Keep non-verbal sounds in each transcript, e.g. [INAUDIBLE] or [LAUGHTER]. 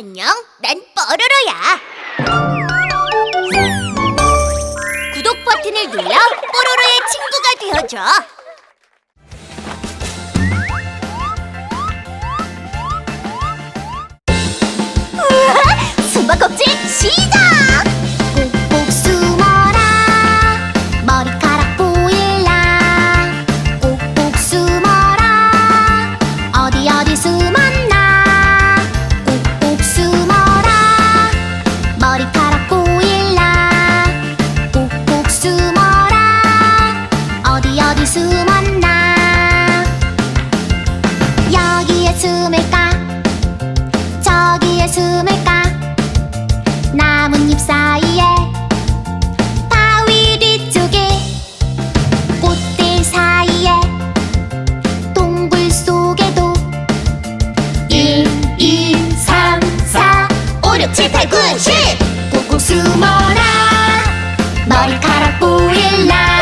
안녕, 난 뽀로로야. 구독 버튼을 눌러 뽀로로의 친구가 되어줘. 우와, 숨바꼭질 시작! 숨을까? 저기에 숨을까? 나뭇잎 사이에 바위 뒤쪽에 꽃들 사이에 동굴 속에도 1, 2, 3, 4, 5, 6, 7, 8, 9, 10 꾹꾹 숨어라. 머리카락 보일라.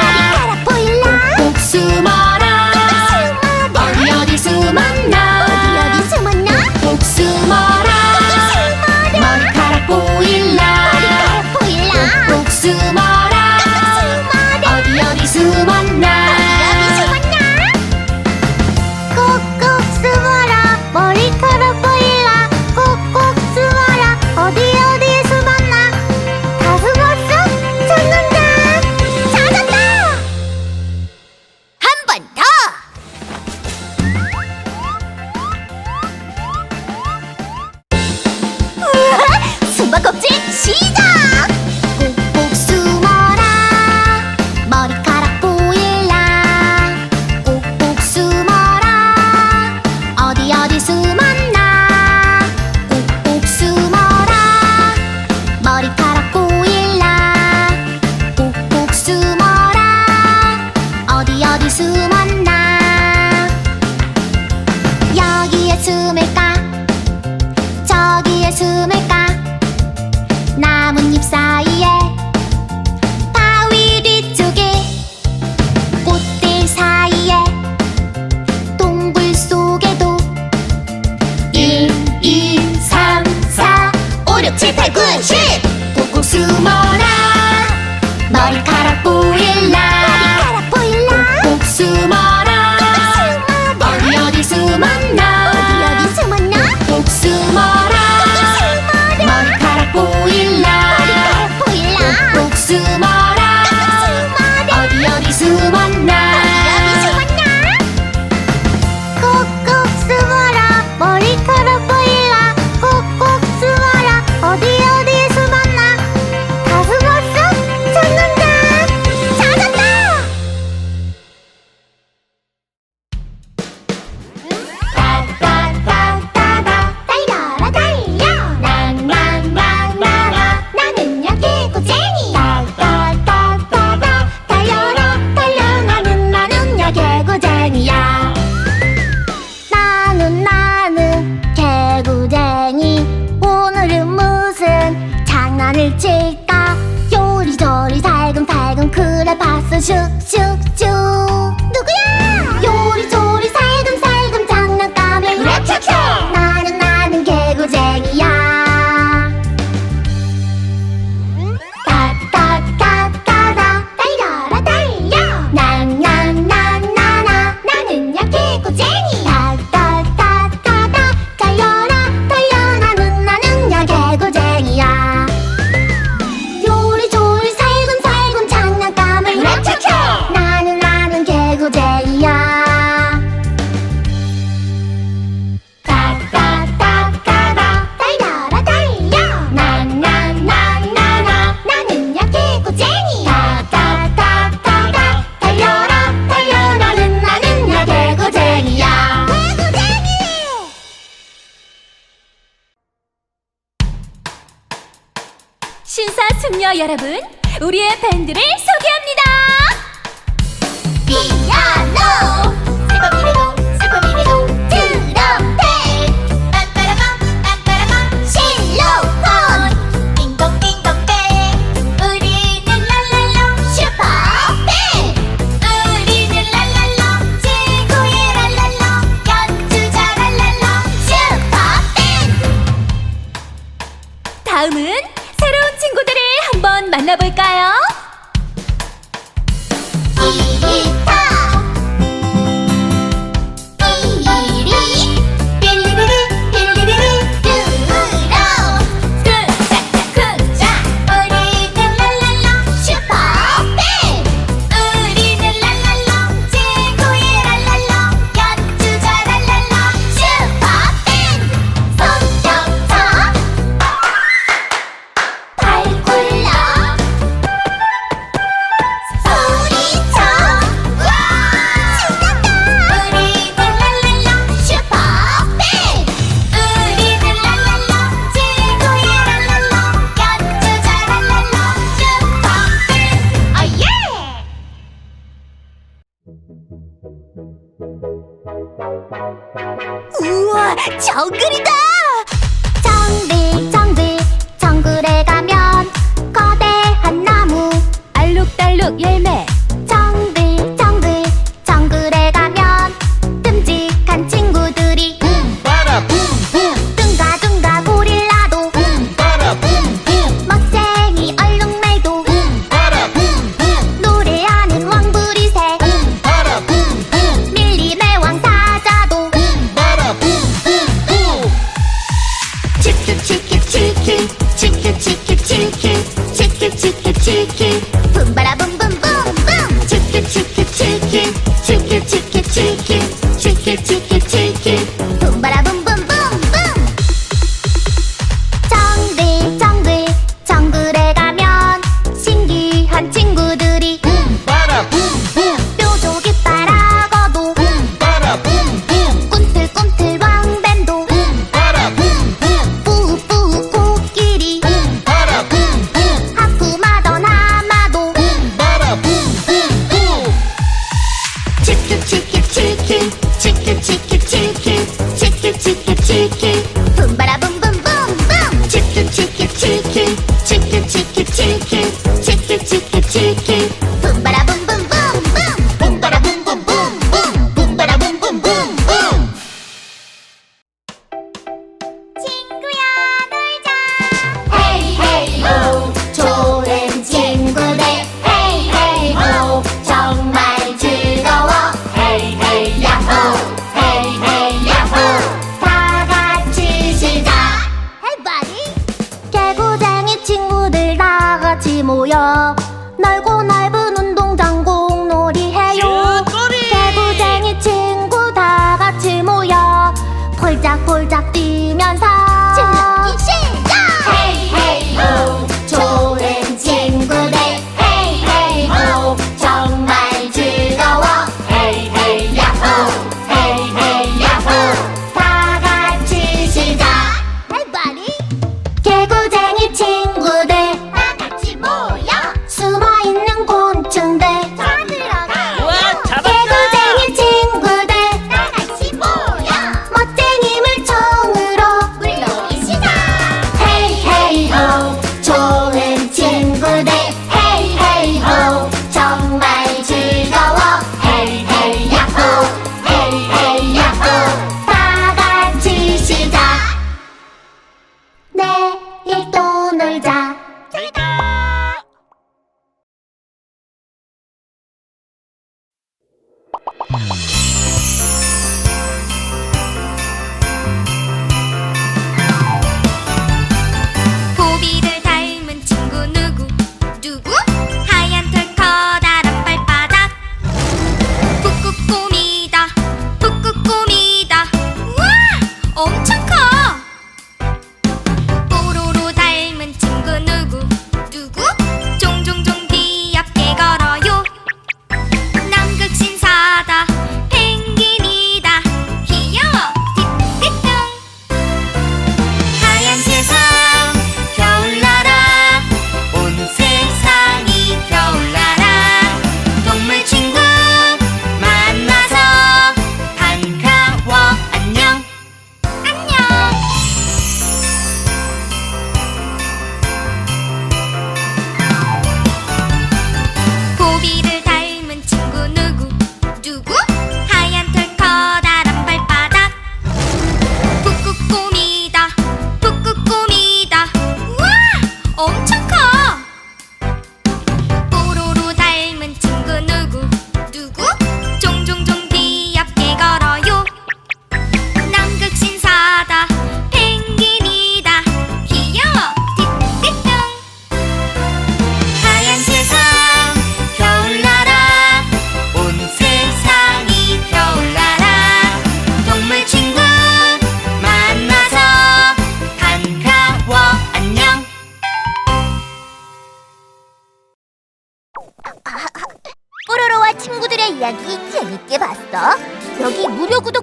오빠 껍질 시작! Choo choo. shook. 신사숙녀 여러분, 우리의 밴드를 소개합니다. 피아노. 정글이다! ticky, ticky, ticky, ticky, ticky, ticky. cheeky.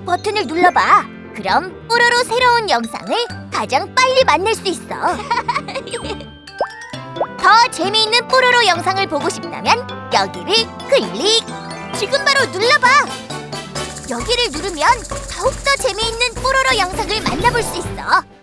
버튼을 눌러봐. 그럼 뽀로로 새로운 영상을 가장 빨리 만날 수 있어. [LAUGHS] 더 재미있는 뽀로로 영상을 보고 싶다면 여기를 클릭. 지금 바로 눌러봐. 여기를 누르면 더욱더 재미있는 뽀로로 영상을 만나볼 수 있어.